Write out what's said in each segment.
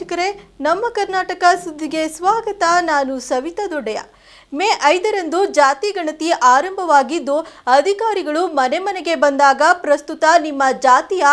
ವೀಕ್ಷಕರೇ, ನಮ್ಮ ಕರ್ನಾಟಕ ಸುದ್ದಿಗೆ ಸ್ವಾಗತ. ನಾನು ಸವಿತಾ ದೊಡ್ಡೆಯ ಮೇ ಐದರಂದು ಜಾತಿ ಗಣತಿ ಆರಂಭವಾಗಿದ್ದು, ಅಧಿಕಾರಿಗಳು ಮನೆ ಮನೆಗೆ ಬಂದಾಗ ಪ್ರಸ್ತುತ ನಿಮ್ಮ ಜಾತಿಯ,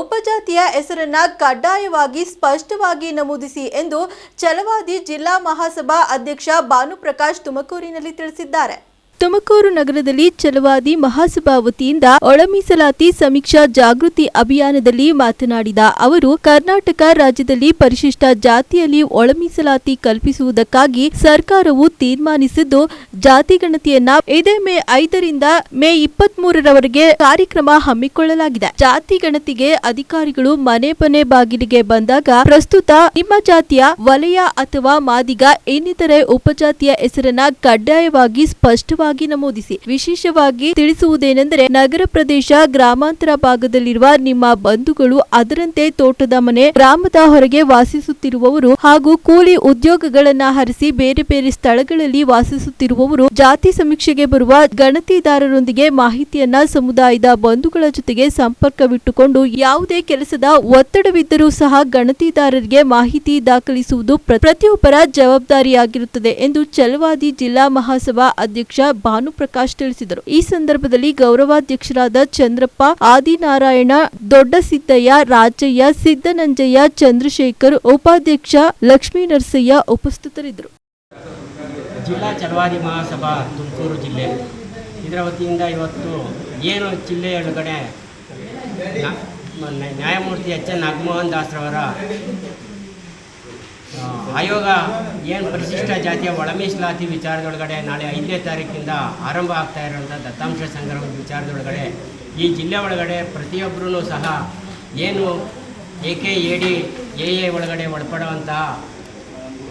ಉಪಜಾತಿಯ ಹೆಸರನ್ನ ಕಡ್ಡಾಯವಾಗಿ ಸ್ಪಷ್ಟವಾಗಿ ನಮೂದಿಸಿ ಎಂದು ಛಲವಾದಿ ಜಿಲ್ಲಾ ಮಹಾಸಭಾ ಅಧ್ಯಕ್ಷ ಭಾನುಪ್ರಕಾಶ್ ತುಮಕೂರಿನಲ್ಲಿ ತಿಳಿಸಿದ್ದಾರೆ. ತುಮಕೂರು ನಗರದಲ್ಲಿ ಛಲವಾದಿ ಮಹಾಸಭಾ ವತಿಯಿಂದ ಒಳಮೀಸಲಾತಿ ಸಮೀಕ್ಷಾ ಜಾಗೃತಿ ಅಭಿಯಾನದಲ್ಲಿ ಮಾತನಾಡಿದ ಅವರು, ಕರ್ನಾಟಕ ರಾಜ್ಯದಲ್ಲಿ ಪರಿಶಿಷ್ಟ ಜಾತಿಯಲ್ಲಿ ಒಳಮೀಸಲಾತಿ ಕಲ್ಪಿಸುವುದಕ್ಕಾಗಿ ಸರ್ಕಾರವು ತೀರ್ಮಾನಿಸಿದ್ದು, ಜಾತಿ ಗಣತಿಯನ್ನ ಇದೇ ಮೇ ಐದರಿಂದ ಮೇ ಇಪ್ಪತ್ತ್ ಮೂರರವರೆಗೆ ಕಾರ್ಯಕ್ರಮ ಹಮ್ಮಿಕೊಳ್ಳಲಾಗಿದೆ. ಜಾತಿ ಗಣತಿಗೆ ಅಧಿಕಾರಿಗಳು ಮನೆ ಮನೆ ಬಾಗಿಲಿಗೆ ಬಂದಾಗ ಪ್ರಸ್ತುತ ನಿಮ್ಮ ಜಾತಿಯ ವಲಯ ಅಥವಾ ಮಾದಿಗ ಇನ್ನಿತರೆ ಉಪಜಾತಿಯ ಹೆಸರನ್ನ ಕಡ್ಡಾಯವಾಗಿ ಸ್ಪಷ್ಟವಾಗಿ ನಮೂದಿಸಿ. ವಿಶೇಷವಾಗಿ ತಿಳಿಸುವುದೇನೆಂದರೆ ನಗರ ಪ್ರದೇಶ, ಗ್ರಾಮಾಂತರ ಭಾಗದಲ್ಲಿರುವ ನಿಮ್ಮ ಬಂಧುಗಳು ಅದರಂತೆ ತೋಟದ ಮನೆ, ಗ್ರಾಮದ ಹೊರಗೆ ವಾಸಿಸುತ್ತಿರುವವರು ಹಾಗೂ ಕೂಲಿ ಉದ್ಯೋಗಗಳನ್ನ ಹರಿಸಿ ಬೇರೆ ಬೇರೆ ಸ್ಥಳಗಳಲ್ಲಿ ವಾಸಿಸುತ್ತಿರುವವರು, ಜಾತಿ ಸಮೀಕ್ಷೆಗೆ ಬರುವ ಗಣತಿದಾರರೊಂದಿಗೆ ಮಾಹಿತಿಯನ್ನ ಸಮುದಾಯದ ಬಂಧುಗಳ ಜೊತೆಗೆ ಸಂಪರ್ಕವಿಟ್ಟುಕೊಂಡು ಯಾವುದೇ ಕೆಲಸದ ಒತ್ತಡವಿದ್ದರೂ ಸಹ ಗಣತಿದಾರರಿಗೆ ಮಾಹಿತಿ ದಾಖಲಿಸುವುದು ಪ್ರ- ಪ್ರತಿಯೊಬ್ಬರ ಜವಾಬ್ದಾರಿಯಾಗಿರುತ್ತದೆ ಎಂದು ಚಲವಾದಿ ಜಿಲ್ಲಾ ಮಹಾಸಭಾ ಅಧ್ಯಕ್ಷ ಭಾನುಪ್ರಕಾಶ್ ತಿಳಿಸಿದರು. ಈ ಸಂದರ್ಭದಲ್ಲಿ ಗೌರವಾಧ್ಯಕ್ಷರಾದ ಚಂದ್ರಪ್ಪ, ಆದಿನಾರಾಯಣ, ದೊಡ್ಡಸಿದ್ದಯ್ಯ ರಾಜಯ್ಯ ಸಿದ್ದನಂಜಯ್ಯ, ಚಂದ್ರಶೇಖರ್, ಉಪಾಧ್ಯಕ್ಷ ಲಕ್ಷ್ಮೀ ನರಸಯ್ಯ ಉಪಸ್ಥಿತರಿದ್ದರು. ಜಿಲ್ಲಾ ಚಲವಾದಿ ಮಹಾಸಭಾ ತುಮಕೂರು ಜಿಲ್ಲೆ. ಇದರ ವತಿಯಿಂದ ಇವತ್ತು ಏನು ಜಿಲ್ಲೆಯೊಳಗಡೆ ನ್ಯಾಯಮೂರ್ತಿ ಎಚ್ ಎನ್ ನಾಗಮೋಹನ್ ದಾಸ್ರವರ ಆಯೋಗ ಏನು ಪರಿಶಿಷ್ಟ ಜಾತಿಯ ಒಳಮೀಸಲಾತಿ ವಿಚಾರದೊಳಗಡೆ ನಾಳೆ ಐದನೇ ತಾರೀಕಿಂದ ಆರಂಭ ಆಗ್ತಾ ಇರೋಂಥ ದತ್ತಾಂಶ ಸಂಗ್ರಹದ ವಿಚಾರದೊಳಗಡೆ, ಈ ಜಿಲ್ಲೆ ಒಳಗಡೆ ಪ್ರತಿಯೊಬ್ಬರೂ ಸಹ ಏನು A K A D A A ಒಳಗಡೆ ಒಳಪಡುವಂತಹ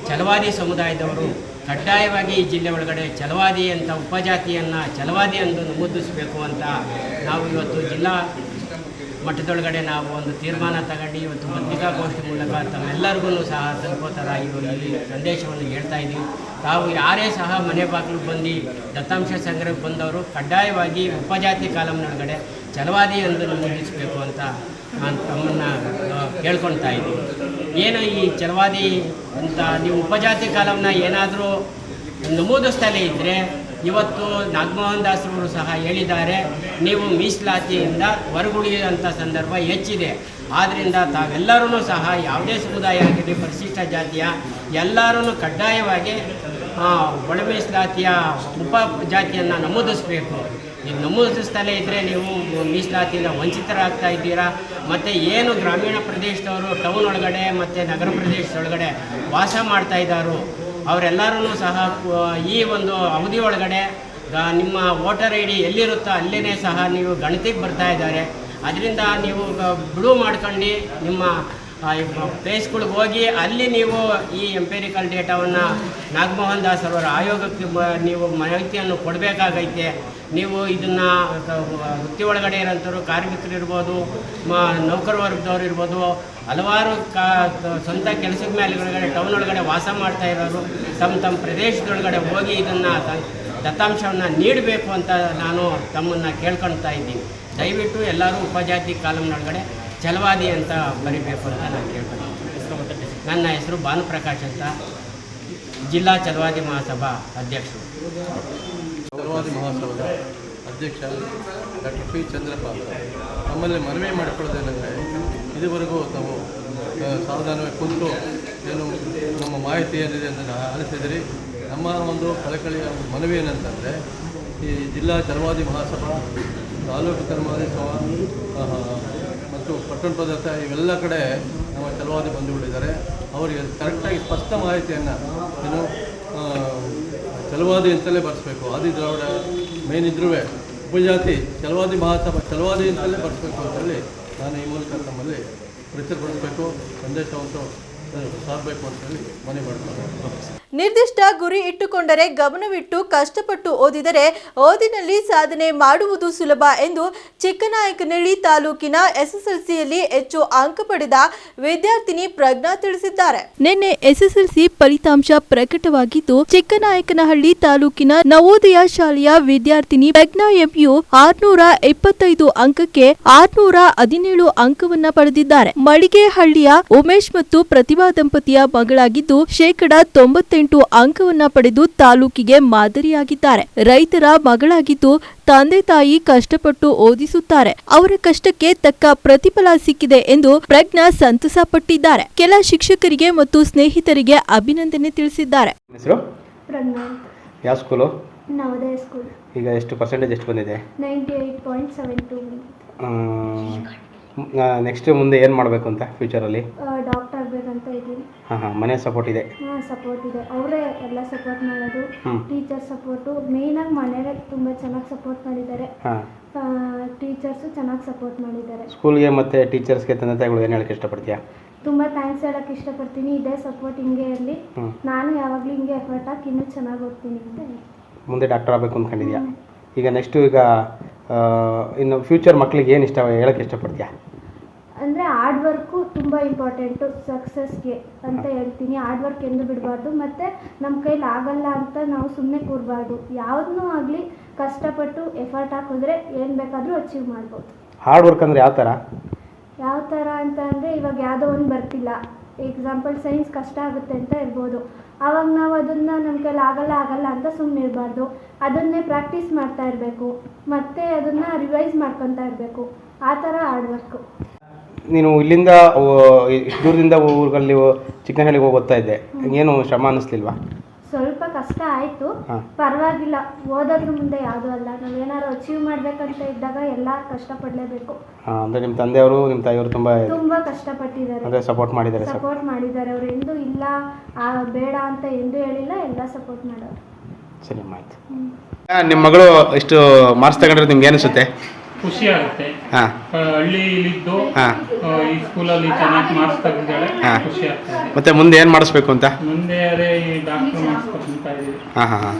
ಚಲವಾದಿ ಸಮುದಾಯದವರು ಕಡ್ಡಾಯವಾಗಿ ಈ ಜಿಲ್ಲೆ ಒಳಗಡೆ ಚಲವಾದಿ ಅಂತ ಉಪಜಾತಿಯನ್ನು ಚಲವಾದಿ ಎಂದು ನಮೂದಿಸಬೇಕು ಅಂತ ನಾವು ಇವತ್ತು ಜಿಲ್ಲಾ ಮಟ್ಟದೊಳಗಡೆ ನಾವು ಒಂದು ತೀರ್ಮಾನ ತಗೊಂಡು ಇವತ್ತು ಪತ್ರಿಕಾಗೋಷ್ಠಿ ಮೂಲಕ ತಮ್ಮೆಲ್ಲರಿಗೂ ಸಹ ತಲುಪೋ ಥರ ಇವು ಈ ಸಂದೇಶವನ್ನು ಹೇಳ್ತಾ ಇದ್ದೀವಿ. ತಾವು ಯಾರೇ ಸಹ ಮನೆ ಬಾಗಿಲು ಬಂದು ದತ್ತಾಂಶ ಸಂಗ್ರಹಕ್ಕೆ ಬಂದವರು ಕಡ್ಡಾಯವಾಗಿ ಉಪಜಾತಿ ಕಾಲಮ್ನೊಳಗಡೆ ಚಲವಾದಿ ಎಂದು ನಮೂದಿಸಬೇಕು ಅಂತ ನಾನು ತಮ್ಮನ್ನು ಕೇಳ್ಕೊಳ್ತಾ ಇದ್ದೀವಿ ಏನು ಈ ಚಲವಾದಿ ಅಂತ, ನೀವು ಉಪಜಾತಿ ಕಾಲಂನ ಏನಾದರೂ ನಮೂದಿಸ್ತಲೇ ಇದ್ದರೆ ಇವತ್ತು ನಾಗಮೋಹನ್ ದಾಸರವರು ಸಹ ಹೇಳಿದ್ದಾರೆ, ನೀವು ಮೀಸಲಾತಿಯಿಂದ ಹೊರಗುಳಿಯುವಂಥ ಸಂದರ್ಭ ಹೆಚ್ಚಿದೆ. ಆದ್ದರಿಂದ ತಾವೆಲ್ಲರೂ ಸಹ ಯಾವುದೇ ಸಮುದಾಯ ಆಗಿರಲಿ ಪರಿಶಿಷ್ಟ ಜಾತಿಯ ಎಲ್ಲರೂ ಕಡ್ಡಾಯವಾಗಿ ಒಳ ಮೀಸಲಾತಿಯ ಉಪ ಜಾತಿಯನ್ನು ನಮೂದಿಸಬೇಕು. ನೀವು ನಮೂದಿಸ್ತಲೇ ಇದ್ದರೆ ನೀವು ಮೀಸಲಾತಿಯಿಂದ ವಂಚಿತರಾಗ್ತಾ ಇದ್ದೀರಾ? ಮತ್ತು ಏನು ಗ್ರಾಮೀಣ ಪ್ರದೇಶದವರು, ಟೌನ್ ಒಳಗಡೆ ಮತ್ತು ನಗರ ಪ್ರದೇಶದೊಳಗಡೆ ವಾಸ ಮಾಡ್ತಾ ಇದ್ದಾರೋ ಅವರೆಲ್ಲರೂ ಸಹ ಈ ಒಂದು ಅವಧಿ ಒಳಗಡೆ ನಿಮ್ಮ ವೋಟರ್ ಐ ಡಿ ಎಲ್ಲಿರುತ್ತೋ ಅಲ್ಲೇ ಸಹ ನೀವು ಗಣತಿಗೆ ಬರ್ತಾ ಇದ್ದಾರೆ. ಅದರಿಂದ ನೀವು ಬಿಡುವು ಮಾಡ್ಕೊಂಡು ನಿಮ್ಮ ಪ್ಲೇಸ್ಗಳಿಗೆ ಹೋಗಿ ಅಲ್ಲಿ ನೀವು ಈ ಎಂಪೆರಿಕಲ್ ಡೇಟಾವನ್ನು ನಾಗಮೋಹನ್ ದಾಸ್ ಅವರ ಆಯೋಗಕ್ಕೆ ನೀವು ಮಾಹಿತಿಯನ್ನು ಕೊಡಬೇಕಾಗೈತೆ. ನೀವು ಇದನ್ನು ವೃತ್ತಿ ಒಳಗಡೆ ಇರೋಂಥವ್ರು ಕಾರ್ಮಿಕರಿರ್ಬೋದು ಮ, ನೌಕರ ವರ್ಗದವ್ರು ಇರ್ಬೋದು, ಹಲವಾರು ಕಾ ಸ್ವಂತ ಕೆಲಸದ ಮೇಲೆ ಒಳಗಡೆ ಟೌನ್ ಒಳಗಡೆ ವಾಸ ಮಾಡ್ತಾ ಇರೋರು, ತಮ್ಮ ತಮ್ಮ ಪ್ರದೇಶದೊಳಗಡೆ ಹೋಗಿ ಇದನ್ನು ದತ್ತಾಂಶವನ್ನು ನೀಡಬೇಕು ಅಂತ ನಾನು ತಮ್ಮನ್ನು ಕೇಳ್ಕೊಳ್ತಾ ಇದ್ದೀನಿ. ದಯವಿಟ್ಟು ಎಲ್ಲರೂ ಉಪಜಾತಿ ಕಾಲಂನೊಳಗಡೆ ಛಲವಾದಿ ಅಂತ ಬರಿಬೇಕು ಅಂತ ನಾನು ಕೇಳ್ಕೊಳ್ತೀನಿ ನನ್ನ ಹೆಸರು ಭಾನುಪ್ರಕಾಶ್ ಅಂತ ಜಿಲ್ಲಾ ಚಲವಾದಿ ಮಹಾಸಭಾ ಅಧ್ಯಕ್ಷರು. ಚಲವಾದಿ ಮಹಾಸಭಾದ ಅಧ್ಯಕ್ಷ ಡಾಕ್ಟರ್ ಪಿ ಚಂದ್ರಪ್ಪ ನಮ್ಮಲ್ಲಿ ಮನವಿ ಮಾಡಿಕೊಳ್ಳೋದೇನೆಂದರೆ ಇದುವರೆಗೂ ತಾವು ಸಾವಧಾನವೇ ಕುಂತು ಏನು ನಮ್ಮ ಮಾಹಿತಿ ಏನಿದೆ ಅಂತ ಆಲಿಸಿದಿರಿ. ನಮ್ಮ ಒಂದು ಕಳಕಳಿಯ ಒಂದು ಮನವಿ ಏನಂತಂದರೆ, ಈ ಜಿಲ್ಲಾ ಚಲವಾದಿ ಮಹಾಸಭಾ ತಾಲೂಕು ಚಲವಾದಿ ಸಭಾ ಮತ್ತು ಪಟ್ಟಣ ಪದಾರ್ಥ ಇವೆಲ್ಲ ಕಡೆ ನಮ್ಮ ಚಲವಾದಿ ಬಂದುಬಿಟ್ಟಿದ್ದಾರೆ. ಅವರಿಗೆ ಕರೆಕ್ಟಾಗಿ ಸ್ಪಷ್ಟ ಮಾಹಿತಿಯನ್ನು ಏನು ಚಲವಾದಿ ಅಂತಲೇ ಬರೆಸ್ಬೇಕು. ಆದಿ ದ್ರಾವಿಡ ಮೇನ್ ಇದ್ರೂ ಉಪಜಾತಿ ಚಲವಾದಿ ಮಹಾಸಭಾ ಚಲವಾದಿ ಅಂತಲೇ ಬರೆಸ್ಬೇಕು ಅಂತೇಳಿ ನಾನು ಈ ಮೂಲಕ ನಮ್ಮಲ್ಲಿ ಪ್ರಚುರಪಡಿಸಬೇಕು ಸಂದೇಶವಂತೂ ಸಾರಬೇಕು ಅಂತೇಳಿ ಮನವಿ ಮಾಡ್ತಾರೆ ನಿರ್ದಿಷ್ಟ ಗುರಿ ಇಟ್ಟುಕೊಂಡರೆ ಗಮನವಿಟ್ಟು ಕಷ್ಟಪಟ್ಟು ಓದಿದರೆ ಓದಿನಲ್ಲಿ ಸಾಧನೆ ಮಾಡುವುದು ಸುಲಭ ಎಂದು ಚಿಕ್ಕನಾಯಕನಹಳ್ಳಿ ತಾಲೂಕಿನ ಎಸ್ಎಸ್ಎಲ್ಸಿಯಲ್ಲಿ ಹೆಚ್ಚು ಅಂಕ ಪಡೆದ ವಿದ್ಯಾರ್ಥಿನಿ ಪ್ರಜ್ಞಾ ತಿಳಿಸಿದ್ದಾರೆ. ನಿನ್ನೆ ಎಸ್ಎಸ್ಎಲ್ಸಿ ಫಲಿತಾಂಶ ಪ್ರಕಟವಾಗಿದ್ದು, ಚಿಕ್ಕನಾಯಕನಹಳ್ಳಿ ತಾಲೂಕಿನ ನವೋದಯ ಶಾಲೆಯ ವಿದ್ಯಾರ್ಥಿನಿ ಪ್ರಜ್ಞಾ ಎಂಯು ಆರ್ನೂರ ಇಪ್ಪತ್ತೈದು ಅಂಕಕ್ಕೆ ಆರ್ನೂರ ಹದಿನೇಳು ಅಂಕವನ್ನ ಪಡೆದಿದ್ದಾರೆ. ಮಳಿಗೆಹಳ್ಳಿಯ ಉಮೇಶ್ ಮತ್ತು ಪ್ರತಿಭಾ ದಂಪತಿಯ ಮಗಳಾಗಿದ್ದು, ಶೇಕಡಾ ತೊಂಬತ್ತೆಂಟು ಅಂಕವನ್ನ ಪಡೆದು ತಾಲೂಕಿಗೆ ಮಾದರಿಯಾಗಿದ್ದಾರೆ. ರೈತರ ಮಗಳಾಗಿದ್ದು ತಂದೆ ತಾಯಿ ಕಷ್ಟಪಟ್ಟು ಓದಿಸುತ್ತಾರೆ. ಅವರ ಕಷ್ಟಕ್ಕೆ ತಕ್ಕ ಪ್ರತಿಫಲ ಸಿಕ್ಕಿದೆ ಎಂದು ಪ್ರಜ್ಞಾ ಸಂತಸ ಪಟ್ಟಿದ್ದಾರೆ. ಕೆಲ ಶಿಕ್ಷಕರಿಗೆ ಮತ್ತು ಸ್ನೇಹಿತರಿಗೆ ಅಭಿನಂದನೆ ತಿಳಿಸಿದ್ದಾರೆ. ಹೆಸರು? ಪ್ರಜ್ಞಾ ಯಾವ ಸ್ಕೂಲು ನವೋದಯ ಸ್ಕೂಲ್ ಈಗ ಎಷ್ಟು ಪರ್ಸೆಂಟೇಜ್ ಎಷ್ಟು ಬಂದಿದೆ? Ninety eight point seven two next ಮುಂದೆ ಏನು ಮಾಡಬೇಕು ಅಂತ ಫ್ಯೂಚರಲ್ಲಿ ಡಾಕ್ಟರ್ ಆಗಬೇಕಂತ ಇದ್ದೀನಿ ಹಾಂ ಹಾಂ ಮನೆ ಸಪೋರ್ಟ್ ಇದೆ. ಹಾಂ ಸಪೋರ್ಟ್ ಇದೆ. ಅವರೇ ಎಲ್ಲ ಸಪೋರ್ಟ್ ಮಾಡೋದು. ಹ್ಮ್. ಟೀಚರ್ ಸಪೋರ್ಟು ಮೇಯ್ನಾಗಿ ಮನೆಯಲ್ಲೇ ತುಂಬ ಚೆನ್ನಾಗಿ ಸಪೋರ್ಟ್ ಮಾಡಿದ್ದಾರೆ. ಹಾಂ. ಟೀಚರ್ಸು ಚೆನ್ನಾಗಿ ಸಪೋರ್ಟ್ ಮಾಡಿದ್ದಾರೆ. ಸ್ಕೂಲ್ಗೆ ಮತ್ತೆ ಟೀಚರ್ಸ್ಗೆ ತಂದೆ ತಾಯಿಗಳು ಏನು ಹೇಳಕ್ಕೆ ಇಷ್ಟಪಡ್ತೀಯಾ? ತುಂಬ ಥ್ಯಾಂಕ್ಸ್ ಹೇಳಕ್ಕೆ ಇಷ್ಟಪಡ್ತೀನಿ. ಇದೇ ಸಪೋರ್ಟ್ ಹಿಂಗೆ ಇರಲಿ. ಹ್ಞೂ ನಾನು ಯಾವಾಗಲೂ ಹಿಂಗೆ ಎಫರ್ಟ್ ಹಾಕಿ ಇನ್ನೂ ಚೆನ್ನಾಗಿ ಓದ್ತೀನಿ ಅಂತ ಮುಂದೆ ಡಾಕ್ಟರ್ ಆಗಬೇಕು ಅಂದ್ಕೊಂಡಿದ್ಯಾ ಈಗ ನೆಕ್ಸ್ಟು ಈಗ ಆ, ಇನ್ನು ಫ್ಯೂಚರ್ ಮಕ್ಕಳಿಗೆ ಏನು ಇಷ್ಟ ಹೇಳಕ್ಕೆ ಇಷ್ಟಪಡ್ತೀಯಾ? ಅಂದರೆ ಹಾರ್ಡ್ ವರ್ಕು ತುಂಬ ಇಂಪಾರ್ಟೆಂಟು ಸಕ್ಸಸ್ಗೆ ಅಂತ ಹೇಳ್ತೀನಿ. ಹಾರ್ಡ್ ವರ್ಕ್ ಎಂದು ಬಿಡಬಾರ್ದು. ಮತ್ತು ನಮ್ಮ ಕೈಲಿ ಆಗಲ್ಲ ಅಂತ ನಾವು ಸುಮ್ಮನೆ ಕೂರಬಾರ್ದು. ಯಾವುದನ್ನೂ ಆಗಲಿ ಕಷ್ಟಪಟ್ಟು ಎಫರ್ಟ್ ಹಾಕಿದ್ರೆ ಏನು ಬೇಕಾದರೂ ಅಚೀವ್ ಮಾಡ್ಬೋದು. ಹಾರ್ಡ್ ವರ್ಕ್ ಅಂದರೆ ಯಾವ ಥರ ಯಾವ ಥರ ಅಂತ ಅಂದರೆ ಇವಾಗ ಯಾವುದೋ ಒಂದು ಬರ್ತಿಲ್ಲ. ಎಕ್ಸಾಂಪಲ್ ಸೈನ್ಸ್ ಕಷ್ಟ ಆಗುತ್ತೆ ಅಂತ ಇರ್ಬೋದು ಆವಾಗ ನಾವು ಅದನ್ನು ನಮ್ಮ ಕೈಲಿ ಆಗಲ್ಲ ಆಗಲ್ಲ ಅಂತ ಸುಮ್ಮನೆ ಇರಬಾರ್ದು. ಅದನ್ನೇ ಪ್ರಾಕ್ಟೀಸ್ ಮಾಡ್ತಾ ಇರಬೇಕು. ಮತ್ತು ಅದನ್ನು ರಿವೈಸ್ ಮಾಡ್ಕೊತಾ ಇರಬೇಕು. ಆ ಥರ ಹಾರ್ಡ್ ವರ್ಕು ನೀನು ಇಲ್ಲಿಂದ ಇಷ್ಟು ದೂರದಿಂದ ಊರುಗಳಲ್ಲಿ ಚಿಕ್ಕನಹಳ್ಳಿಗೆ ಹೋಗಿ ಓದ್ತಾ ಇದ್ದೆ. ಏನು ಶ್ರಮ ಅನ್ನಿಸ್ಲಿಲ್ವಾ ಸ್ವಲ್ಪ ಕಷ್ಟ ಆಯಿತು. ಹಾಂ. ಪರವಾಗಿಲ್ಲ. ಓದೋದ್ರ ಮುಂದೆ ಯಾವುದೂ ಅಲ್ಲ. ನಾವು ಏನಾದ್ರು ಅಚೀವ್ ಮಾಡಬೇಕಂತ ಇದ್ದಾಗ ಎಲ್ಲ ಕಷ್ಟಪಡಲೇಬೇಕು. ಹಾಂ ಅಂದರೆ ನಿಮ್ಮ ತಂದೆಯವರು ನಿಮ್ಮ ತಾಯಿಯವರು ತುಂಬ ತುಂಬ ಕಷ್ಟಪಟ್ಟಿದ್ದಾರೆ. ಅಂದರೆ ಸಪೋರ್ಟ್ ಮಾಡಿದ್ದಾರೆ ಸರ್ ಸಪೋರ್ಟ್ ಮಾಡಿದ್ದಾರೆ. ಅವ್ರು ಎಂದೂ ಇಲ್ಲ ಆ, ಬೇಡ ಅಂತ ಎಂದೂ ಹೇಳಿಲ್ಲ ಎಲ್ಲ ಸಪೋರ್ಟ್ ಮಾಡೋರು. ಸರಿ ಆಯ್ತು. ನಿಮ್ಮ ಮಗಳು ಇಷ್ಟು ಮಾರ್ಕ್ಸ್ ತಗೊಂಡ್ರೆ ನಿಮ್ಗೆ ಅನಿಸುತ್ತೆ ಖುಷಿ ಆಗುತ್ತೆ ಹಾಂ ಹಳ್ಳಿಲಿದ್ದು ಹಾಂ. ಈ ಸ್ಕೂಲಲ್ಲಿ ಚೆನ್ನಾಗಿ ಮಾರ್ಕ್ಸ್ ತೆಗೆದಿದ್ದಾಳೆ ಹಾ. ಖುಷಿ ಆಗ್ತದೆ ಮತ್ತೆ ಮುಂದೆ ಏನು ಮಾಡಿಸ್ಬೇಕು ಅಂತ? ಮುಂದೆ ಅದೇ ಈ ಡಾಕ್ಟರ್ ಮಾಡಿಸ್ಕೊಳ್ತಾ ಇದ್ದೀವಿ. ಹಾಂ ಹಾಂ ಹಾಂ.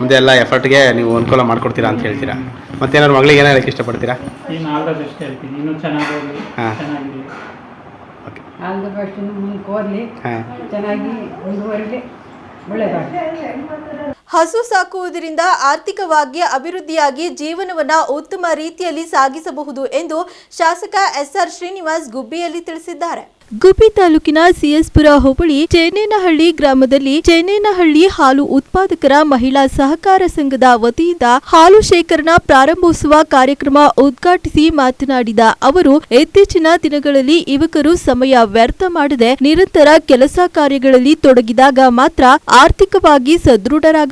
ಮುಂದೆ ಎಲ್ಲ ಎಫರ್ಟ್ಗೆ ನೀವು ಅನುಕೂಲ ಮಾಡ್ಕೊಡ್ತೀರಾ ಅಂತ ಹೇಳ್ತೀರಾ? ಮತ್ತೇನಾದ್ರು ಮಗಳಿಗೆ ಏನೋ ಹೇಳಕ್ಕೆ ಇಷ್ಟಪಡ್ತೀರಾ? ಆಲ್ ದ ಅಷ್ಟೇ ಹೇಳ್ತೀನಿ. ಇನ್ನೂ ಚೆನ್ನಾಗಿ ಹೋಗ್ಲಿ ಹಾ. ಚೆನ್ನಾಗಿರಲಿ. ಓಕೆ. ಆಲ್ ದ ಬೆಸ್ಟ್ ಮುಂದೆ ಓದಲಿ ಹಾಂ. ಚೆನ್ನಾಗಿ ಮುಂದುವರಿಲಿ. ಒಳ್ಳೆಯದಾಗಲಿ. ಹಸು ಸಾಕುವುದರಿಂದ ಆರ್ಥಿಕವಾಗಿ ಅಭಿವೃದ್ಧಿಯಾಗಿ ಜೀವನವನ್ನ ಉತ್ತಮ ರೀತಿಯಲ್ಲಿ ಸಾಗಿಸಬಹುದು ಎಂದು ಶಾಸಕ ಎಸ್ಆರ್ ಶ್ರೀನಿವಾಸ್ ಗುಬ್ಬಿಯಲ್ಲಿ ತಿಳಿಸಿದ್ದಾರೆ. ಗುಬ್ಬಿ ತಾಲೂಕಿನ ಸಿಎಸ್ಪುರ ಹೋಬಳಿ ಚೇನೇನಹಳ್ಳಿ ಗ್ರಾಮದಲ್ಲಿ ಚೇನೇನಹಳ್ಳಿ ಹಾಲು ಉತ್ಪಾದಕರ ಮಹಿಳಾ ಸಹಕಾರ ಸಂಘದ ವತಿಯಿಂದ ಹಾಲು ಶೇಖರಣಾ ಪ್ರಾರಂಭೋತ್ಸವ ಕಾರ್ಯಕ್ರಮ ಉದ್ಘಾಟಿಸಿ ಮಾತನಾಡಿದ ಅವರು, ಇತ್ತೀಚಿನ ದಿನಗಳಲ್ಲಿ ಯುವಕರು ಸಮಯ ವ್ಯರ್ಥ ಮಾಡದೆ ನಿರಂತರ ಕೆಲಸ ಕಾರ್ಯಗಳಲ್ಲಿ ತೊಡಗಿದಾಗ ಮಾತ್ರ ಆರ್ಥಿಕವಾಗಿ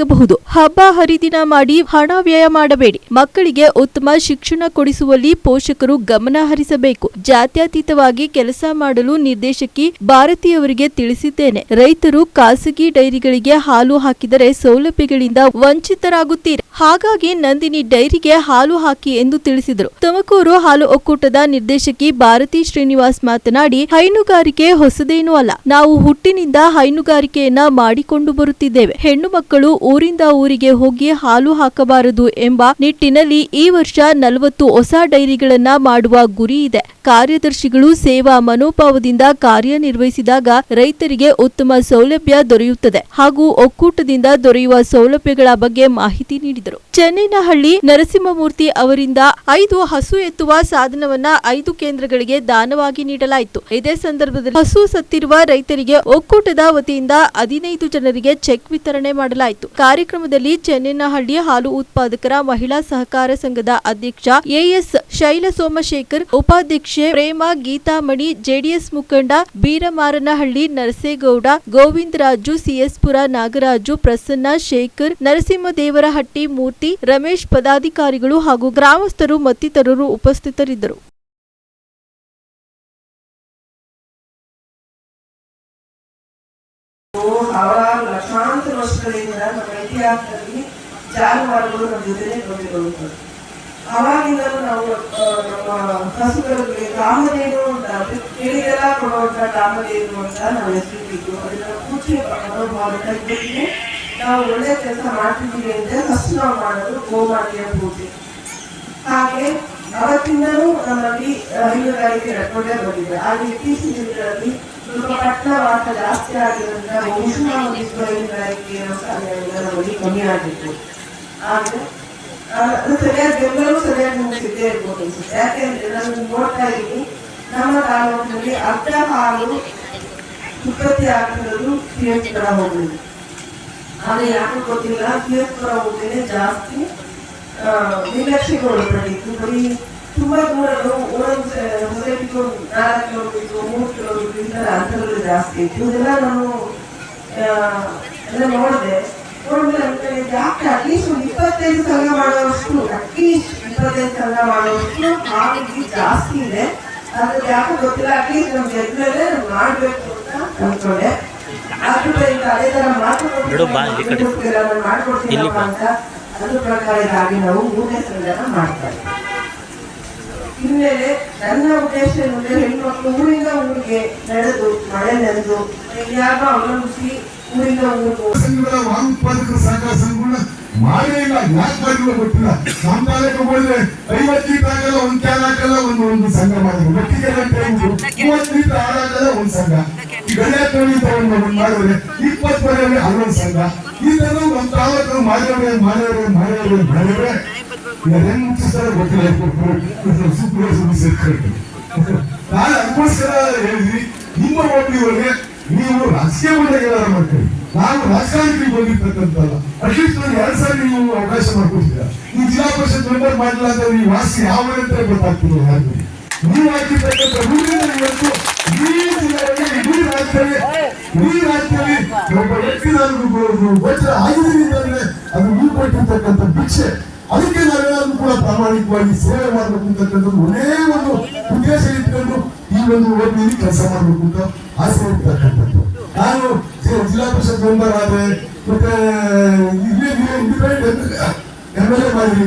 ಸದೃಢರಾಗಬಹುದು ಹಬ್ಬ ಹರಿದಿನ ಮಾಡಿ ಹಣ ವ್ಯಯ ಮಾಡಬೇಡಿ. ಮಕ್ಕಳಿಗೆ ಉತ್ತಮ ಶಿಕ್ಷಣ ಕೊಡಿಸುವಲ್ಲಿ ಪೋಷಕರು ಗಮನ ಹರಿಸಬೇಕು. ಜಾತ್ಯತೀತವಾಗಿ ಕೆಲಸ ಮಾಡಲು ನಿರ್ದೇಶಕಿ ಭಾರತೀಯವರಿಗೆ ತಿಳಿಸಿದ್ದೇನೆ. ರೈತರು ಖಾಸಗಿ ಡೈರಿಗಳಿಗೆ ಹಾಲು ಹಾಕಿದರೆ ಸೌಲಭ್ಯಗಳಿಂದ ವಂಚಿತರಾಗುತ್ತೀರಿ. ಹಾಗಾಗಿ ನಂದಿನಿ ಡೈರಿಗೆ ಹಾಲು ಹಾಕಿ ಎಂದು ತಿಳಿಸಿದರು. ತುಮಕೂರು ಹಾಲು ಒಕ್ಕೂಟದ ನಿರ್ದೇಶಕಿ ಭಾರತಿ ಶ್ರೀನಿವಾಸ್ ಮಾತನಾಡಿ, ಹೈನುಗಾರಿಕೆ ಹೊಸದೇನೂ ಅಲ್ಲ. ನಾವು ಹುಟ್ಟಿನಿಂದ ಹೈನುಗಾರಿಕೆಯನ್ನ ಮಾಡಿಕೊಂಡು ಬರುತ್ತಿದ್ದೇವೆ. ಹೆಣ್ಣು ಮಕ್ಕಳು ಊರಿಂದ ಊರಿಗೆ ಹೋಗಿ ಹಾಲು ಹಾಕಬಾರದು ಎಂಬ ನಿಟ್ಟಿನಲ್ಲಿ ಈ ವರ್ಷ ನಲವತ್ತು ಹೊಸ ಡೈರಿಗಳನ್ನ ಮಾಡುವ ಗುರಿ ಇದೆ. ಕಾರ್ಯದರ್ಶಿಗಳು ಸೇವಾ ಮನೋಭಾವದಿಂದ ಕಾರ್ಯನಿರ್ವಹಿಸಿದಾಗ ರೈತರಿಗೆ ಉತ್ತಮ ಸೌಲಭ್ಯ ದೊರೆಯುತ್ತದೆ ಹಾಗೂ ಒಕ್ಕೂಟದಿಂದ ದೊರೆಯುವ ಸೌಲಭ್ಯಗಳ ಬಗ್ಗೆ ಮಾಹಿತಿ ನೀಡಿದರು. ಚೆನ್ನೈನಹಳ್ಳಿ ನರಸಿಂಹಮೂರ್ತಿ ಅವರಿಂದ ಐದು ಹಸು ಎತ್ತುವ ಸಾಧನವನ್ನ ಐದು ಕೇಂದ್ರಗಳಿಗೆ ದಾನವಾಗಿ ನೀಡಲಾಯಿತು. ಇದೇ ಸಂದರ್ಭದಲ್ಲಿ ಹಸು ಸತ್ತಿರುವ ರೈತರಿಗೆ ಒಕ್ಕೂಟದ ವತಿಯಿಂದ ಹದಿನೈದು ಜನರಿಗೆ ಚೆಕ್ ವಿತರಣೆ ಮಾಡಲಾಯಿತು. ಕಾರ್ಯಕ್ರಮದಲ್ಲಿ ಚೆನ್ನೈನಹಳ್ಳಿ ಹಾಲು ಉತ್ಪಾದಕರ ಮಹಿಳಾ ಸಹಕಾರ ಸಂಘದ ಅಧ್ಯಕ್ಷ ಎಎಸ್ ಶೈಲ ಸೋಮಶೇಖರ್ ಉಪಾಧ್ಯಕ್ಷೆ ಪ್ರೇಮ ಗೀತಾಮಣಿ, ಜೆಡಿಎಸ್ ಮುಖಂಡ ಬೀರಮಾರನಹಳ್ಳಿ ನರಸೇಗೌಡ, ಗೋವಿಂದರಾಜು, ಸಿಎಸ್ಪುರ ನಾಗರಾಜು, ಪ್ರಸನ್ನ ಶೇಖರ್, ನರಸಿಂಹದೇವರಹಟ್ಟಿ ಮೂರ್ತಿ, ರಮೇಶ್ ಪದಾಧಿಕಾರಿಗಳು ಹಾಗೂ ಗ್ರಾಮಸ್ಥರು ಮತ್ತಿತರರು ಉಪಸ್ಥಿತರಿದ್ದರು. ಲಕ್ಷಾಂತರ ವರ್ಷಗಳಿಂದ ನಮ್ಮ ಇತಿಹಾಸದಲ್ಲಿ ಜಾನುವಾರುಗಳು ನಮ್ಮ ಜೊತೆ ಬಂದಿರುವಂಥದ್ದು. ಅವಾಗಿಂದಲೂ ನಾವು ನಮ್ಮ ಹಸುಗಳಿಗೆ ಕಾಮಧೇನು ಅಂತ ಕೇಳಿದೆಲ್ಲ ಕೊಡುವಂತ ಕಾಮಧೇನು ಅಂತ ನಾವು ಹೆಸರಿಟ್ಟಿದ್ದು. ಅದನ್ನ ಪೂಜೆ ಮನೋಭಾವದ ಜೊತೆಗೆ ನಾವು ಒಳ್ಳೆ ಕೆಲಸ ಮಾಡ್ತಿದ್ದೀವಿ ಅಂತ ಫಸ್ಟ್ ನಾವು ಮಾಡೋದು ಗೋಮಾತೆಯ ಪೂಜೆ. ಹಾಗೆ ಅವತ್ತಿಂದಲೂ ನಮ್ಮಲ್ಲಿ ಹೈನುಗಾರಿಕೆ ನಡ್ಕೊಂಡೇ ಬಂದಿದೆ. ಹಾಗೆ ಇತ್ತೀಚಿನ ದಿನಗಳಲ್ಲಿ ಸ್ವಲ್ಪ ಪಟ್ಟಣ ವಾಸ ಜಾಸ್ತಿ ಆಗಿರೋದ್ರಿಂದ ಬಹುಶಃ ಒಂದಿಷ್ಟು ಹೈನುಗಾರಿಕೆಯ ಸಮಯದಿಂದ ನಮ್ಮಲ್ಲಿ ಕಮ್ಮಿ ಆಗಿತ್ತು. ಆದ್ರೆ ಅದು ಸರಿಯಾಗಿ ಬೆಂಬಲವೂ ಸರಿಯಾಗಿ ನಮ್ಗೆ ಸಿಗದೇ ಇರ್ಬೋದು. ಅನ್ಸುತ್ತೆ ಯಾಕೆಂದ್ರೆ ನಾನು ನೋಡ್ತಾ ಇದ್ದೀನಿ, ನಮ್ಮ ತಾಲೂಕಿನಲ್ಲಿ ಅರ್ಧ ಹಾಲು ಉತ್ಪತ್ತಿ ಆಗ್ತಿರೋದು ಪಿ ಎಫ್ ಪುರ ಹೋಗ್ಲಿದೆ ಆದ್ರೆ ಯಾಕೆ ಗೊತ್ತಿಲ್ಲ ಪಿ ಎಫ್ ಪುರ ಹೋಗ್ಲಿದೆ ಜಾಸ್ತಿ ನಿರ್ಲಕ್ಷ್ಯಕ್ಕೆ ಒಳಪಟ್ಟಿತ್ತು ಬರೀ ತುಂಬಾ ದೂರ ಒಂದೊಂದು ಸೊಸೈಟಿಗೂ ನಾಲ್ಕು ಕಿಲೋಮೀಟರ್, ಮೂರು ಕಿಲೋಮೀಟರ್, ಈ ಅಂತರಗಳು ಜಾಸ್ತಿ ಇತ್ತು. ಇದೆಲ್ಲ ನಾನು ಎಲ್ಲ ನೋಡಿದೆ. ಯಾಕೆ ಅಟ್ಲೀಸ್ಟ್ ಒಂದು ಇಪ್ಪತ್ತೈದು ಸಲ ಮಾಡುವಷ್ಟು ಅಟ್ಲೀಸ್ಟ್ ಇಪ್ಪತ್ತೈದು ಸಲ ಮಾಡುವಷ್ಟು ಮಾಹಿತಿ ಜಾಸ್ತಿ ಇದೆ. ಅದ್ರದ್ದು ಯಾಕೆ ಗೊತ್ತಿಲ್ಲ ಅಟ್ಲೀಸ್ಟ್ ನಮ್ಗೆ ಎದ್ರಲ್ಲೇ ಮಾಡಬೇಕು ಅಂತ ಅನ್ಕೊಂಡೆ. ಆದ್ರಿಂದ ಅದೇ ತರ ಮಾತು ಮಾಡ್ಕೊಡ್ತೀನಪ್ಪ ಅಂತ. ಅದ್ರ ಪ್ರಕಾರ ಇದಾಗಿ ನಾವು ಮೂರನೇ ಸಂಘನ ಮಾಡ್ತಾ ಇದ್ದೀವಿ. ಇನ್ಮೇಲೆ ನನ್ನ ಉದ್ದೇಶ ಏನಂದ್ರೆ ಹೆಣ್ಮಕ್ಳು ಊರಿಂದ ಊರಿಗೆ ನಡೆದು ಮಳೆ ನೆನೆದು ಯಾರೋ ಅವಲಂಬಿಸಿ ಊರಿಂದ ಸಂಘಗಳ ವಾಹನ ಉತ್ಪಾದಕರ ಸಹಕಾರ ಸಂಘಗಳನ್ನ ಇಲ್ಲ ಗೊತ್ತಿಲ್ಲ. ನಮ್ಮ ತಾಲೂಕು ಐವತ್ತು ಒಂದ್ ಒಂದು ಒಂದು ಸಂಘ ಮಾಡಿದ್ರು. ಒಟ್ಟಿಗೆ ಒಂದ್ ಸಂಘ. ಈ ಗಡಿಯಾರ ಒಂದು ಒಂದು ಮಾಡಿದ್ರೆ ಇಪ್ಪತ್ತು ಸಂಘ. ಈ ತರ ನಮ್ಮ ತಾಲೂಕು ಮಾಡಿದ್ರೆ ಮಾಡಿದ್ರೆ ಮಾಡಿದ್ರೆ ಮಾಡಿದ್ರೆ ಗೊತ್ತಿಲ್ಲ ಸೂಪರ್ವೈಸರ್ ಸೇರ್ಕೊಂಡು ನಾನು ಅದಕ್ಕೋಸ್ಕರ ನಿಮ್ಮ ಹೋಟ್ಲಿಗಳಿಗೆ ನೀವು ರಾಜಕೀಯ ಬಂದಾಗ ಏನಾರ ಮಾಡ್ತೀರಿ? ನಾವು ರಾಜಕಾರಣಕ್ಕೆ ಬಂದಿರ್ತಕ್ಕಂಥಲ್ಲ ಅಟ್ಲೀಸ್ಟ್ ನಾನು ಎರಡ್ ಸಾರಿ ನೀವು ಅವಕಾಶ ಮಾಡ್ಕೊಡ್ತೀರಾ? ಈ ಜಿಲ್ಲಾ ಪರಿಷತ್ ಮೆಂಬರ್ ಮಾಡಿಲ್ಲ ನೀವು ವಾಸಿ ಯಾವ ಅಂತ ಗೊತ್ತಾಗ್ತಿಲ್ಲ ಯಾರು ನೀವು ಹಾಕಿರ್ತಕ್ಕಂಥ ಮುಂದಿನ ಇವತ್ತು ಒಬ್ಬ ವ್ಯಕ್ತಿ ನಾನು ಅದು ನೀವು ಕೊಟ್ಟಿರ್ತಕ್ಕಂಥ ಭಿಕ್ಷೆ. ಅದಕ್ಕೆ ನಾವೆಲ್ಲರೂ ಕೂಡ ಪ್ರಾಮಾಣಿಕವಾಗಿ ಸೇವೆ ಮಾಡಬೇಕು ಅಂತಕ್ಕಂಥದ್ದು ಒಂದೇ ಒಂದು ಉದ್ದೇಶ ಇಟ್ಕೊಂಡು ಈ ಒಂದು ಓದಿನಲ್ಲಿ ಕೆಲಸ ಮಾಡಬೇಕು ಅಂತ ಆಸೆ ಇರ್ತಕ್ಕಂಥದ್ದು. ನಾನು ಜಿಲ್ಲಾ ಪರಿಷತ್ ಮೆಂಬರ್ ಆದ್ರೆ, ಮತ್ತೆ ಇಲ್ಲೇ ಇಂಡಿಪೆಂಡೆಂಟ್ ಎಂ ಎಲ್ ಎ ಮಾಡಿ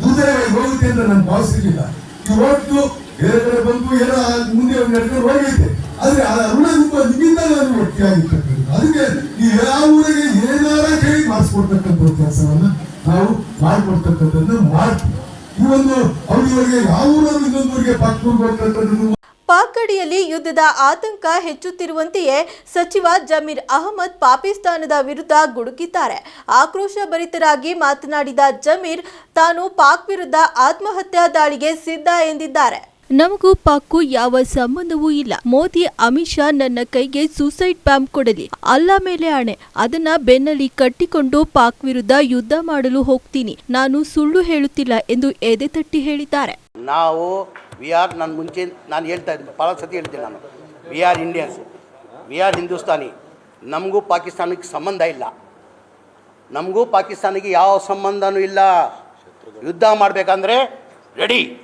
ದೂರವಾಗಿ ಹೋಗುತ್ತೆ ಅಂತ ನಾನು ಭಾವಿಸಿರ್ಲಿಲ್ಲ ಇವತ್ತು ಬೇರೆ ಕಡೆ ಬಂದು ಏನೋ ಮುಂದೆ ನಡ್ಕೊಂಡು ಹೋಗೈತೆ ಆದ್ರೆ ಆ ಋಣ ತುಂಬ ನಿಮ್ಮಿಂದ ನಾನು ವ್ಯಕ್ತಿಯಾಗಿರ್ತಕ್ಕಂಥ ಅದಕ್ಕೆ ಈ ಯಾವ ಊರಿಗೆ ಏನಾರ ಕೇಳಿ ಮಾಡಿಸ್ಕೊಡ್ತಕ್ಕಂಥ ಕೆಲಸವನ್ನ ನಾವು ಮಾಡಿಕೊಡ್ತಕ್ಕಂಥದ್ದನ್ನು ಮಾಡ್ತೀವಿ ಈ ಒಂದು ಅವರಿಗೆ, ಯಾವ ಊರನ್ನು ಇನ್ನೊಂದು ಊರಿಗೆ ಪಕ್ಕ ಕೊಡ್ತಕ್ಕಂಥದ್ದು ಪಾಕ್ ಗಡಿಯಲ್ಲಿ ಯುದ್ಧದ ಆತಂಕ ಹೆಚ್ಚುತ್ತಿರುವಂತೆಯೇ ಸಚಿವ ಜಮೀರ್ ಅಹಮದ್ ಪಾಕಿಸ್ತಾನದ ವಿರುದ್ಧ ಗುಡುಕಿದ್ದಾರೆ. ಆಕ್ರೋಶ ಭರಿತರಾಗಿ ಮಾತನಾಡಿದ ಜಮೀರ್, ತಾನು ಪಾಕ್ ವಿರುದ್ಧ ಆತ್ಮಹತ್ಯಾ ದಾಳಿಗೆ ಸಿದ್ಧ ಎಂದಿದ್ದಾರೆ. ನಮಗೂ ಪಾಕ್ಗೂ ಯಾವ ಸಂಬಂಧವೂ ಇಲ್ಲ. ಮೋದಿ, ಅಮಿತ್ ಶಾ ನನ್ನ ಕೈಗೆ ಸೂಸೈಡ್ ಬಾಂಬ್ ಕೊಡಲಿ. ಅಲ್ಲ ಮೇಲೆ ಆಣೆ. ಅದನ್ನ ಬೆನ್ನಲ್ಲಿ ಕಟ್ಟಿಕೊಂಡು ಪಾಕ್ ವಿರುದ್ಧ ಯುದ್ಧ ಮಾಡಲು ಹೋಗ್ತೀನಿ. ನಾನು ಸುಳ್ಳು ಹೇಳುತ್ತಿಲ್ಲ ಎಂದು ಎದೆ ತಟ್ಟಿ ಹೇಳಿದ್ದಾರೆ. ನಾವು, ವಿ ಆರ್ ನಾನು ಮುಂಚೆ, ನಾನು ಹೇಳ್ತಾ ಇದ್ದೀನಿ. ಭಾಳ ಸತಿ ಹೇಳ್ತೀನಿ ನಾನು. We are Indians. We are Hindustani. ನಮಗೂ ಪಾಕಿಸ್ತಾನಕ್ಕೆ ಸಂಬಂಧ ಇಲ್ಲ. ನಮಗೂ ಪಾಕಿಸ್ತಾನಿಗೆ ಯಾವ ಸಂಬಂಧನೂ ಇಲ್ಲ. ಯುದ್ಧ ಮಾಡಬೇಕಂದ್ರೆ ರೆಡಿ.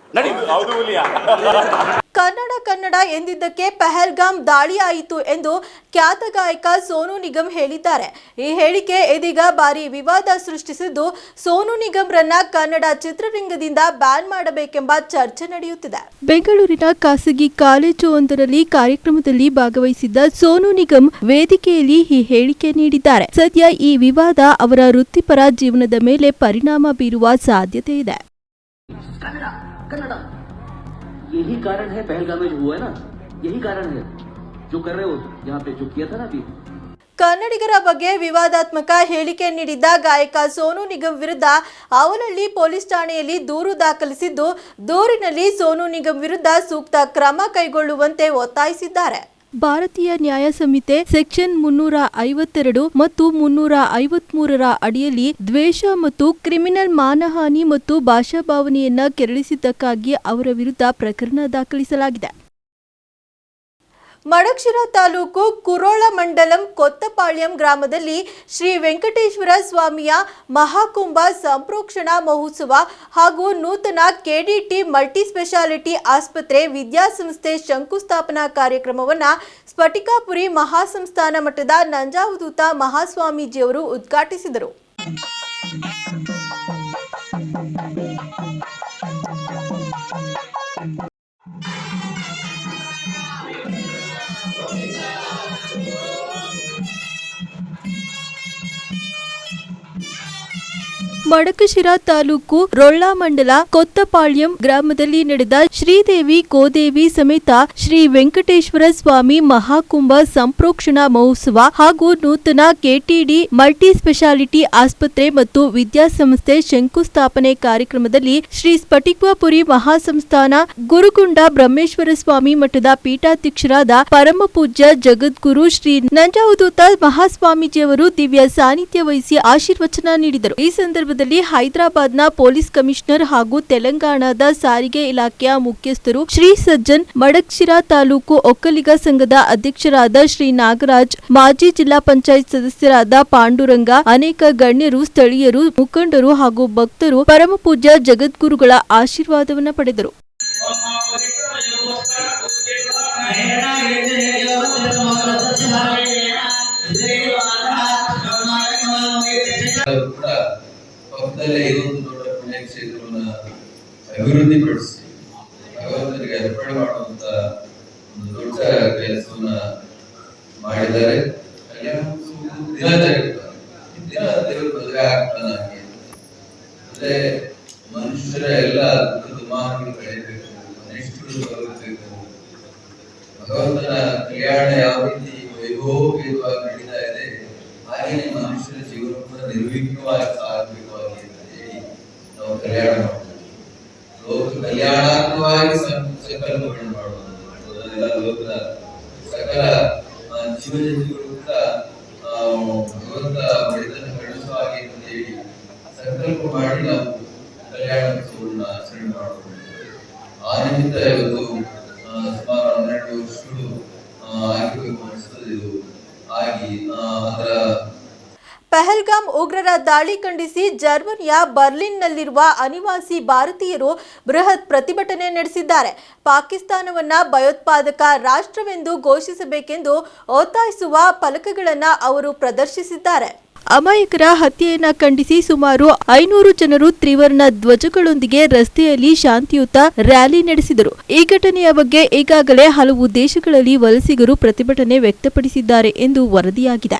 ನಡಿ ಕನ್ನಡ ಕನ್ನಡ ಎಂದಿದ್ದಕ್ಕೆ ಪೆಹಲ್ಗಾಮ್ ದಾಳಿ ಆಯಿತು ಎಂದು ಖ್ಯಾತ ಗಾಯಕ ಸೋನು ನಿಗಮ್ ಹೇಳಿದ್ದಾರೆ. ಈ ಹೇಳಿಕೆ ಇದೀಗ ಭಾರಿ ವಿವಾದ ಸೃಷ್ಟಿಸಿದ್ದು ಸೋನು ನಿಗಮ್ರನ್ನ ಕನ್ನಡ ಚಿತ್ರರಂಗದಿಂದ ಬ್ಯಾನ್ ಮಾಡಬೇಕೆಂಬ ಚರ್ಚೆ ನಡೆಯುತ್ತಿದೆ. ಬೆಂಗಳೂರಿನ ಖಾಸಗಿ ಕಾಲೇಜು ಒಂದರಲ್ಲಿ ಕಾರ್ಯಕ್ರಮದಲ್ಲಿ ಭಾಗವಹಿಸಿದ್ದ ಸೋನು ನಿಗಮ್ ವೇದಿಕೆಯಲ್ಲಿ ಈ ಹೇಳಿಕೆ ನೀಡಿದ್ದಾರೆ. ಸದ್ಯ ಈ ವಿವಾದ ಅವರ ವೃತ್ತಿಪರ ಜೀವನದ ಮೇಲೆ ಪರಿಣಾಮ ಬೀರುವ ಸಾಧ್ಯತೆ ಇದೆ. यही कारण है पहलगाम में जो हुआ है ना यही कारण है जो कर रहे हो यहाँ पे जो किया था ना अभी ಕನ್ನಡಿಗರ ಬಗ್ಗೆ ವಿವಾದಾತ್ಮಕ ಹೇಳಿಕೆ ನೀಡಿದ್ದ ಗಾಯಕ ಸೋನು ನಿಗಮ್ ವಿರುದ್ಧ ಅವಲಹಳ್ಳಿ ಪೊಲೀಸ್ ಠಾಣೆಯಲ್ಲಿ ದೂರು ದಾಖಲಿಸಿದ್ದು ದೂರಿನಲ್ಲಿ ಸೋನು ನಿಗಮ್ ವಿರುದ್ಧ ಸೂಕ್ತ ಕ್ರಮ ಕೈಗೊಳ್ಳುವಂತೆ ಒತ್ತಾಯಿಸಿದ್ದಾರೆ ಭಾರತೀಯ ನ್ಯಾಯ ಸಂಹಿತೆ ಸೆಕ್ಷನ್ ಮುನ್ನೂರ ಐವತ್ತೆರಡು ಮತ್ತು ಮುನ್ನೂರ ಐವತ್ಮೂರರ ಅಡಿಯಲ್ಲಿ ದ್ವೇಷ ಮತ್ತು ಕ್ರಿಮಿನಲ್ ಮಾನಹಾನಿ ಮತ್ತು ಭಾಷಾ ಭಾವನೆಯನ್ನ ಕೆರಳಿಸಿದ್ದಕ್ಕಾಗಿ ಅವರ ವಿರುದ್ಧ ಪ್ರಕರಣ ದಾಖಲಿಸಲಾಗಿದೆ. ಮಡಕ್ಷಿರ ತಾಲೂಕು ಕುರೋಳ ಮಂಡಲಂ ಕೊತ್ತಪಾಳ್ಯಂ ಗ್ರಾಮದಲ್ಲಿ ಶ್ರೀ ವೆಂಕಟೇಶ್ವರ ಸ್ವಾಮಿಯ ಮಹಾಕುಂಭ ಸಂಪ್ರೋಕ್ಷಣಾ ಮಹೋತ್ಸವ ಹಾಗೂ ನೂತನ ಕೆಡಿಟಿ ಮಲ್ಟಿ ಸ್ಪೆಷಾಲಿಟಿ ಆಸ್ಪತ್ರೆ ವಿದ್ಯಾಸಂಸ್ಥೆ ಶಂಕುಸ್ಥಾಪನಾ ಕಾರ್ಯಕ್ರಮವನ್ನು ಸ್ಫಟಿಕಾಪುರಿ ಮಹಾಸಂಸ್ಥಾನ ಮಠದ ನಂಜಾವಧೂತ ಮಹಾಸ್ವಾಮೀಜಿಯವರು ಉದ್ಘಾಟಿಸಿದರು. ಮಡಕಶಿರ ತಾಲೂಕು ರೊಳ್ಳ ಮಂಡಲ ಕೊತ್ತಪಾಳ್ಯಂ ಗ್ರಾಮದಲ್ಲಿ ನಡೆದ ಶ್ರೀದೇವಿ ಕೋದೇವಿ ಸಮೇತ ಶ್ರೀ ವೆಂಕಟೇಶ್ವರ ಸ್ವಾಮಿ ಮಹಾಕುಂಭ ಸಂಪ್ರೋಕ್ಷಣಾ ಮಹೋತ್ಸವ ಹಾಗೂ ನೂತನ ಕೆಟಿಡಿ ಮಲ್ಟಿ ಸ್ಪೆಷಾಲಿಟಿ ಆಸ್ಪತ್ರೆ ಮತ್ತು ವಿದ್ಯಾಸಂಸ್ಥೆ ಶಂಕುಸ್ಥಾಪನೆ ಕಾರ್ಯಕ್ರಮದಲ್ಲಿ ಶ್ರೀ ಸ್ಫಟಿಕ್ವಾಪುರಿ ಮಹಾಸಂಸ್ಥಾನ ಗುರುಗುಂಡ ಬ್ರಹ್ಮೇಶ್ವರ ಸ್ವಾಮಿ ಮಠದ ಪೀಠಾಧ್ಯಕ್ಷರಾದ ಪರಮ ಪೂಜ್ಯ ಜಗದ್ಗುರು ಶ್ರೀ ನಂಜಾವಧೂತ ಮಹಾಸ್ವಾಮೀಜಿಯವರು ದಿವ್ಯ ಸಾನ್ನಿಧ್ಯ ವಹಿಸಿ ಆಶೀರ್ವಚನ ನೀಡಿದರು. ಈ ಸಂದರ್ಭದಲ್ಲಿ ಹೈದರಾಬಾದ್ನ ಪೊಲೀಸ್ ಕಮಿಷನರ್ ಹಾಗೂ ತೆಲಂಗಾಣದ ಸಾರಿಗೆ ಇಲಾಖೆಯ ಮುಖ್ಯಸ್ಥರು ಶ್ರೀ ಸಜ್ಜನ್ ಮಡಕ್ಷಿರ ತಾಲೂಕು ಒಕ್ಕಲಿಗ ಸಂಘದ ಅಧ್ಯಕ್ಷರಾದ ಶ್ರೀ ನಾಗರಾಜ್ ಮಾಜಿ ಜಿಲ್ಲಾ ಪಂಚಾಯತ್ ಸದಸ್ಯರಾದ ಪಾಂಡುರಂಗ ಅನೇಕ ಗಣ್ಯರು ಸ್ಥಳೀಯರು ಮುಖಂಡರು ಹಾಗೂ ಭಕ್ತರು ಪರಮಪೂಜ್ಯ ಜಗದ್ಗುರುಗಳ ಆಶೀರ್ವಾದವನ್ನ ಪಡೆದರು ಇದೊಂದು ದೊಡ್ಡ ಪುಣ್ಯಕ್ಷೇತ್ರವನ್ನ ಅಭಿವೃದ್ಧಿ ಪಡಿಸಿ ಭಗವಂತನಿಗೆ ಅರ್ಪಣೆ ಮಾಡುವಂತ ಒಂದು ದೊಡ್ಡ ಕೆಲಸವನ್ನ ಮಾಡಿದ್ದಾರೆ ಕಲ್ಯಾಣ ಉತ್ಸವದ ದಿನ ಜರುಗುತ್ತಾರೆ. ದಿನ ದೇವರು ಮದುವೆ ಆಗ್ತಾನೆ ಅಂದ್ರೆ ಮನುಷ್ಯರ ಎಲ್ಲ ದುಃಖ ದುಮಾನಗಳು ಕಳೆಯಬೇಕು ಅನಿಷ್ಟಗಳು ಬರಬೇಕು ಭಗವಂತನ ಕಲ್ಯಾಣ ಯಾವ ರೀತಿ ವೈಭವಯುತವಾಗಿ ನಡೀತಾ ಇದೆ ಹಾಗೆಯೇ ಮನುಷ್ಯರ ಜೀವನ ಕೂಡ ನಿರ್ವಿಘ್ನವಾಗಿ ಸಾಗಬೇಕು ಹಾಗೆ ಅಂತ ಹೇಳಿ ನಾವು ಕಲ್ಯಾಣ ಮಾಡ್ತೀವಿ ಲೋಕ ಕಲ್ಯಾಣಾತ್ಮಕವಾಗಿ ಸಂ- ಸಂಕಲ್ಪಗಳನ್ನು ಮಾಡುವುದು ಅದೆಲ್ಲ ಲೋಕದ ಸಕಲ ಆ, ಜೀವಜಂತುಗಳು ಕೂಡ ಆ, ಭಗವಂತ ಬಡಿತನ ಕಳಿಸುವ ಹಾಗೆ ಅಂತ ಹೇಳಿ ಸಂಕಲ್ಪ ಮಾಡಿ ನಾವು ಕಲ್ಯಾಣ ಉತ್ಸವವನ್ನು ಆಚರಣೆ ಮಾಡಬಹುದು ಆ ನಿಮಿತ್ತ ಇವತ್ತು ಸುಮಾರು ಹನ್ನೆರಡು ವರ್ಷಗಳು ಆಗಿರ್ಬೇಕು ಅನಿಸ್ತದೆ ಇದು ಆಗಿ ಅದರ ಪೆಹಲ್ಗಾಮ್ ಉಗ್ರರ ದಾಳಿ ಖಂಡಿಸಿ ಜರ್ಮನಿಯ ಬರ್ಲಿನ್ನಲ್ಲಿರುವ ಅನಿವಾಸಿ ಭಾರತೀಯರು ಬೃಹತ್ ಪ್ರತಿಭಟನೆ ನಡೆಸಿದ್ದಾರೆ. ಪಾಕಿಸ್ತಾನವನ್ನು ಭಯೋತ್ಪಾದಕ ರಾಷ್ಟ್ರವೆಂದು ಘೋಷಿಸಬೇಕೆಂದು ಒತ್ತಾಯಿಸುವ ಫಲಕಗಳನ್ನು ಅವರು ಪ್ರದರ್ಶಿಸಿದ್ದಾರೆ. ಅಮಾಯಕರ ಹತ್ಯೆಯನ್ನ ಖಂಡಿಸಿ ಸುಮಾರು ಐನೂರು ಜನರು ತ್ರಿವರ್ಣ ಧ್ವಜಗಳೊಂದಿಗೆ ರಸ್ತೆಯಲ್ಲಿ ಶಾಂತಿಯುತ ರ್ಯಾಲಿ ನಡೆಸಿದರು ಈ ಘಟನೆಯ ಬಗ್ಗೆ ಈಗಾಗಲೇ ಹಲವು ದೇಶಗಳಲ್ಲಿ ವಲಸಿಗರು ಪ್ರತಿಭಟನೆ ವ್ಯಕ್ತಪಡಿಸಿದ್ದಾರೆ ಎಂದು ವರದಿಯಾಗಿದೆ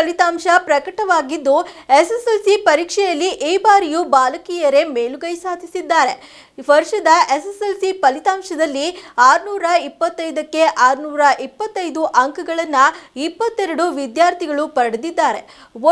ಫಲಿತಾಂಶ ಪ್ರಕಟವಾಗಿದ್ದು, ಎಸ್ಎಸ್ಎಲ್ಸಿ ಪರೀಕ್ಷೆಯಲ್ಲಿ ಈ ಬಾರಿಯೂ ಬಾಲಕಿಯರೇ ಮೇಲುಗೈ ಸಾಧಿಸಿದ್ದಾರೆ. ವರ್ಷದ ಎಸ್ಎಸ್ಎಲ್ಸಿ ಫಲಿತಾಂಶದಲ್ಲಿ ಆರುನೂರ ಇಪ್ಪತ್ತೈದಕ್ಕೆ ಆರುನೂರ ಇಪ್ಪತ್ತೈದು ಅಂಕಗಳನ್ನು ಇಪ್ಪತ್ತೆರಡು ವಿದ್ಯಾರ್ಥಿಗಳು ಪಡೆದಿದ್ದಾರೆ.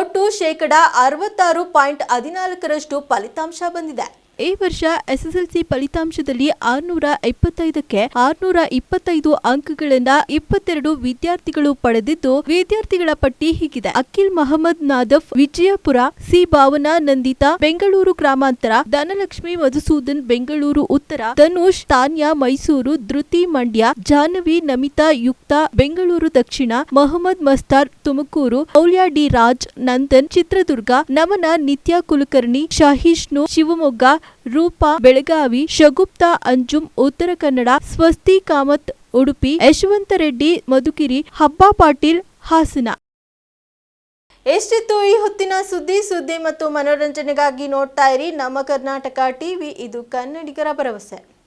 ಒಟ್ಟು ಶೇಕಡ ಅರವತ್ತಾರು ಪಾಯಿಂಟ್ ಹದಿನಾಲ್ಕರಷ್ಟು ಫಲಿತಾಂಶ ಬಂದಿದೆ. ಈ ವರ್ಷ ಎಸ್ಎಸ್ಎಲ್ಸಿ ಫಲಿತಾಂಶದಲ್ಲಿ ಆರ್ನೂರ ಇಪ್ಪತ್ತೈದಕ್ಕೆ ಆರ್ನೂರ ಇಪ್ಪತ್ತೈದು ಅಂಕಗಳನ್ನ ಇಪ್ಪತ್ತೆರಡು ವಿದ್ಯಾರ್ಥಿಗಳು ಪಡೆದಿದ್ದು, ವಿದ್ಯಾರ್ಥಿಗಳ ಪಟ್ಟಿ ಹೀಗಿದೆ. ಅಖಿಲ್ ಮಹಮ್ಮದ್ ನಾದಫ್, ವಿಜಯಪುರ, ಸಿ ಭಾವನಾ ನಂದಿತಾ ಬೆಂಗಳೂರು ಗ್ರಾಮಾಂತರ, ಧನಲಕ್ಷ್ಮಿ ಮಧುಸೂದನ್, ಬೆಂಗಳೂರು ಉತ್ತರ, ಧನುಷ್, ತಾನ್ಯಾ, ಮೈಸೂರು, ಧೃತಿ ಮಂಡ್ಯ, ಜಾಹ್ನವಿ, ನಮಿತಾ ಯುಕ್ತ, ಬೆಂಗಳೂರು ದಕ್ಷಿಣ, ಮೊಹಮ್ಮದ್ ಮಸ್ತಾರ್, ತುಮಕೂರು, ಮೌಲ್ಯ ಡಿ ರಾಜ್, ನಂದನ್, ಚಿತ್ರದುರ್ಗ, ನಮನ, ನಿತ್ಯ ಕುಲಕರ್ಣಿ ಶಾಹಿಷ್ಣು ಶಿವಮೊಗ್ಗ ರೂಪಾ, ಬೆಳಗಾವಿ, ಶಗುಪ್ತಾ ಅಂಜುಮ್ ಉತ್ತರ ಕನ್ನಡ, ಸ್ವಸ್ತಿ ಕಾಮತ್, ಉಡುಪಿ, ಯಶವಂತ ರೆಡ್ಡಿ ಮಧುಕಿರಿ ಹಬ್ಬ ಪಾಟೀಲ್, ಹಾಸನ. ಎಷ್ಟಿತ್ತು ಈ ಹೊತ್ತಿನ ಸುದ್ದಿ? ಸುದ್ದಿ ಮತ್ತು ಮನೋರಂಜನೆಗಾಗಿ ನೋಡ್ತಾ ಇರಿ ನಮ್ಮ ಕರ್ನಾಟಕ ಟಿವಿ. ಇದು ಕನ್ನಡಿಗರ ಭರವಸೆ.